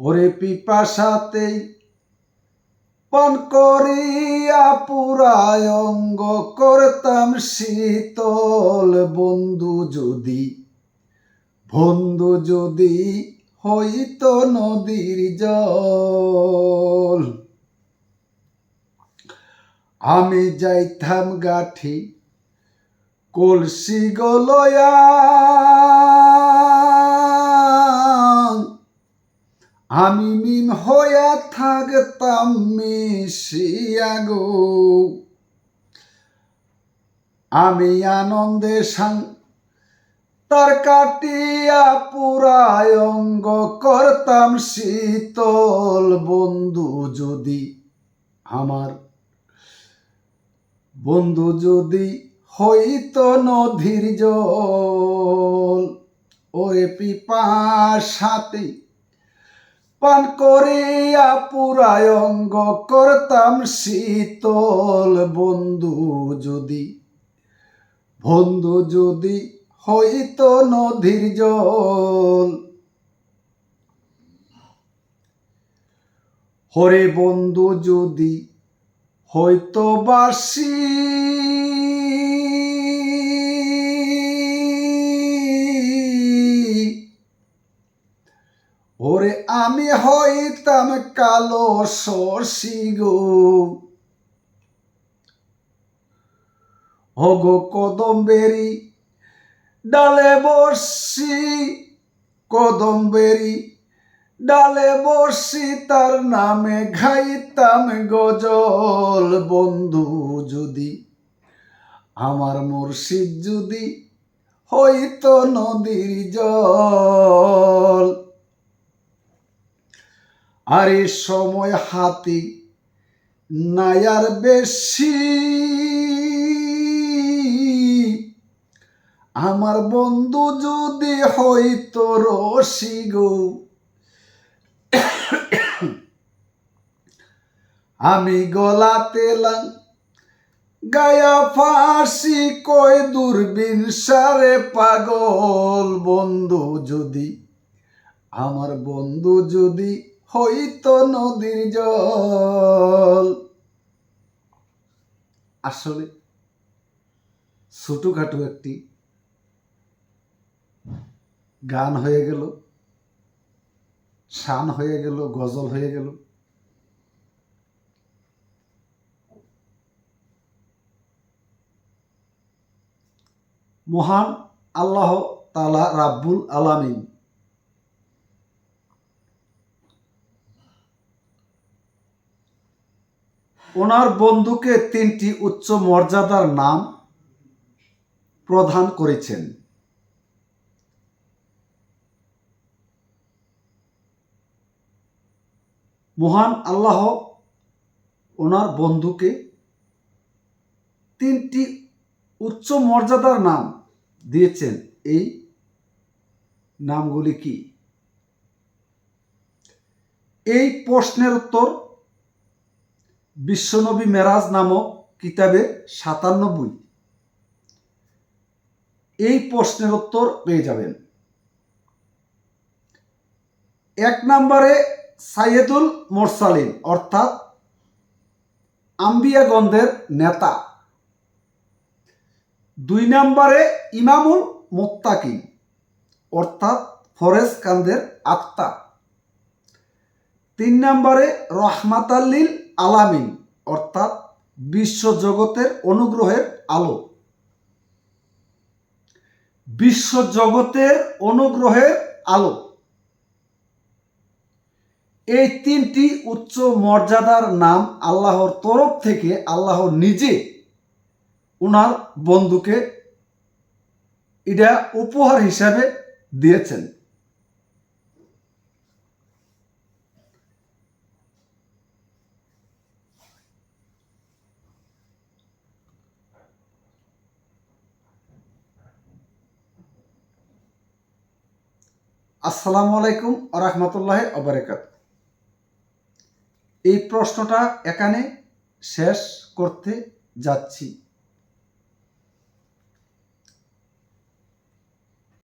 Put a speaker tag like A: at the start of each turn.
A: ওরে পিপাসাতেই পান করিয়া পুরায় অঙ্গ করতাম শীতল বন্ধু যদি। বন্ধু যদি হইত নদীর জল। আমি যাইতাম গাঠি কলসি গলয়া। আমি মিন হইয়া থাকতাম মিশিয়া গো আমি আনন্দে সাং, তার কাটিয়া পুরায় অঙ্গ করতাম শীতল বন্ধু যদি আমার। বন্ধু যদি হইত নদীর জল, ওরে পিপাসাতে পান করিয়া পুরায় অঙ্গ করতাম শীতল বন্ধু যদি বন্ধু যদি হইত নদীর জল। হরে বন্ধু যদি হয়তো বাসি আমি হইতাম কালো সরসি গো। হগো কদম্বেরি ডালে বসি, কদম্বেরি ডালে বসি, তার নামে ঘাইতাম গজল। বন্ধু যদি আমার মুর্শিদ যদি হইতো নদীর জল। আর এ সময় হাতি নায়ার বেশি। আমার বন্ধু যদি হইতো রসি গো। আমি গলাতে লাং, গায়া ফাঁসি কই দূরবীন সারে পাগল বন্ধু যদি। আমার বন্ধু যদি হইতো নদীর জল। আসলে ছোটখাটো একটি গান হয়ে গেল, শান হয়ে গেল, গজল হয়ে গেল। মহান আল্লাহ তালা রাব্বুল আলামিন ওনার বন্ধুকে তিনটি উচ্চ মর্যাদার নাম প্রদান করেছেন। মহান আল্লাহ ওনার বন্ধুকে তিনটি উচ্চ মর্যাদার নাম দিয়েছেন। এই নামগুলি কি? এই প্রশ্নের উত্তর বিশ্বনবী মেরাজ নামক কিতাবে সাতান্নব্বই এই প্রশ্নের উত্তর পেয়ে যাবেন। এক নম্বরে সাইয়েদুল মোরসালিন, অর্থাৎ আম্বিয়াগন্ধের নেতা। দুই নম্বরে ইমামুল মোত্তাকিন, অর্থাৎ ফরেজ কান্দের আত্মা। তিন নম্বরে রহমাতাল্লিল আলামিন, অর্থাৎ বিশ্বজগতের অনুগ্রহের আলো। বিশ্বজগতের অনুগ্রহের আলো। এই তিনটি উচ্চ মর্যাদার নাম আল্লাহর তরফ থেকে আল্লাহ নিজে ওনার বন্ধুকে এটা উপহার হিসাবে দিয়েছেন। আসসালামু আলাইকুম আরহামতুল্লাহ অবরাকাত এই প্রশ্নটা এখানে শেষ করতে যাচ্ছি।